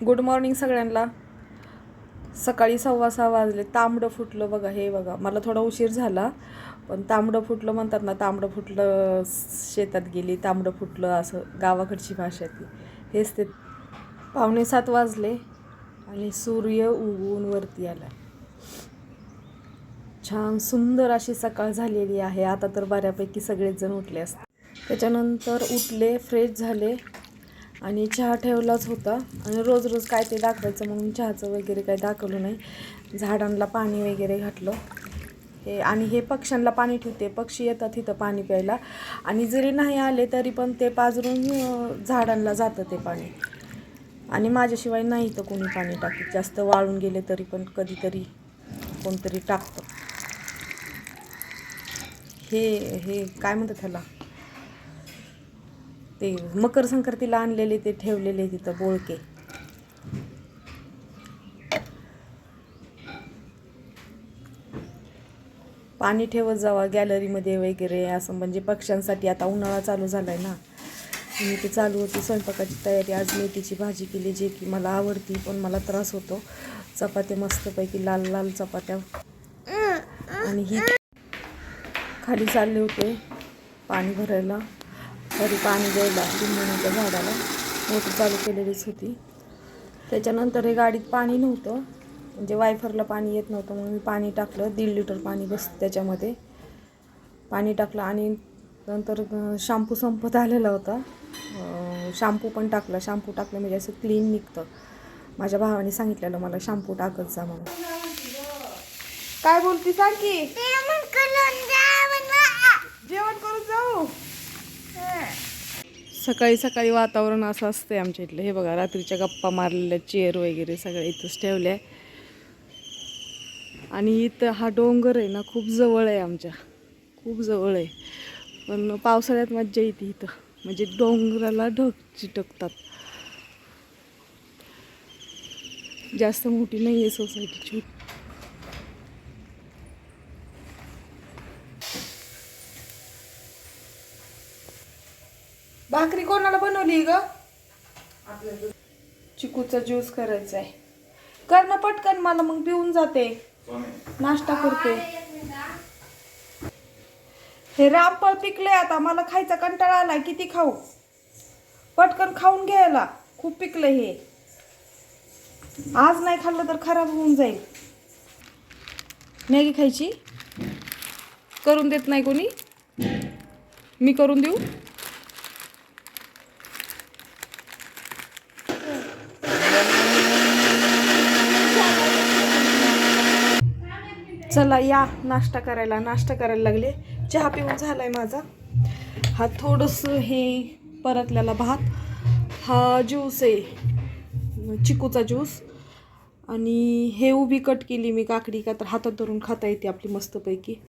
Good morning सगळ्यांना. सकाळी सव्वा सहा वाजले. तांबडं फुटलं बघा हे बघा. मला थोडा उशीर झाला पण तांबडं फुटलं म्हणतात ना तांबडं फुटलं शेतात गेली तांबडं फुटलं असं गावाकडची भाषा ती. हेच ते पावणे सात वाजले आणि सूर्य उगवून वरती आला. छान सुंदर अशी सकाळ झालेली आहे. आता तर बऱ्यापैकी सगळेच जण उठले असतात. त्याच्यानंतर उठले फ्रेश झाले. आणि चहा ठेवलाच होता. आणि रोज रोज काय ते दाखवायचं म्हणून चहाचं वगैरे काही दाखवलं नाही. झाडांना पाणी वगैरे घातलं. हे आणि हे पक्ष्यांना पाणी ठेवते. पक्षी येतात इथं पाणी प्यायला. आणि जरी नाही आले तरी पण ते पाजरून झाडांना जातं ते पाणी. आणि माझ्याशिवाय नाही तर कोणी पाणी टाकीत. जास्त वाळून गेले तरी पण कधीतरी कोणतरी टाकतं. हे हे काय म्हणतात त्याला ते मकर संक्रांतीला आणलेले ते ठेवलेले तिथं बोळके. पाणी ठेवत जावा गॅलरीमध्ये वगैरे असं म्हणजे पक्ष्यांसाठी आता उन्हाळा चालू झाला आहे ना. आणि ती चालू होती स्वयंपाकाची तयारी. आज मेथीची भाजी केली जे की मला आवडती पण मला त्रास होतो. चपात्या मस्तपैकी लाल लाल चपात्या. आणि ही खाली चालले होते पाणी भरायला. तरी पाणी द्यायला लिंबूच्या झाडाला मोटर चालू केलेलीच होती. त्याच्यानंतर हे गाडीत पाणी नव्हतं. म्हणजे वायफरला पाणी येत नव्हतं म्हणून मी पाणी टाकलं. दीड लिटर पाणी बस त्याच्यामध्ये. पाणी टाकलं आणि नंतर शॅम्पू संपत आलेला होता. शॅम्पू पण टाकला. शॅम्पू टाकलं म्हणजे असं क्लीन निघतं. माझ्या भावाने सांगितलेलं मला शॅम्पू टाकत जा म्हणून. काय बोलती सांग की सकाळी सकाळी वातावरण असं असतंय आमच्या इथलं. हे बघा रात्रीच्या गप्पा मारलेल्या चेअर वगैरे सगळ्या इथंच ठेवल्या. आणि इथं हा डोंगर आहे ना खूप जवळ आहे आमच्या. खूप जवळ आहे. पण पावसाळ्यात मज्जा येते इथं. म्हणजे डोंगराला ढग चिटकतात. जास्त मोठी नाही आहे सोसायटीची भाकरी कोणाला बनवली ग? चिकूचा ज्यूस करायचा आहे. कर ना पटकन मला मग पिऊन जाते. नाश्ता करते. हे. रामफळ पिकले आता मला खायचा कंटाळा आलाय किती खाऊ? पटकन खाऊन घ्यायला. खूप पिकलं हे. आज नाही खाल्लं तर खराब होऊन जाईल. मॅगी खायची? करून देत नाही कोणी? मी करून देऊ? चला या नाश्ता करायला नाश्ता करायला लागले. चहा पिऊन आहे माझा. हा थोडंसं हे परतलेला भात. हा ज्यूस आहे. चिकूचा ज्यूस आणि हे उभी कट केली मी काकडी का तर हातात धरून खाता येते आपली मस्तपैकी.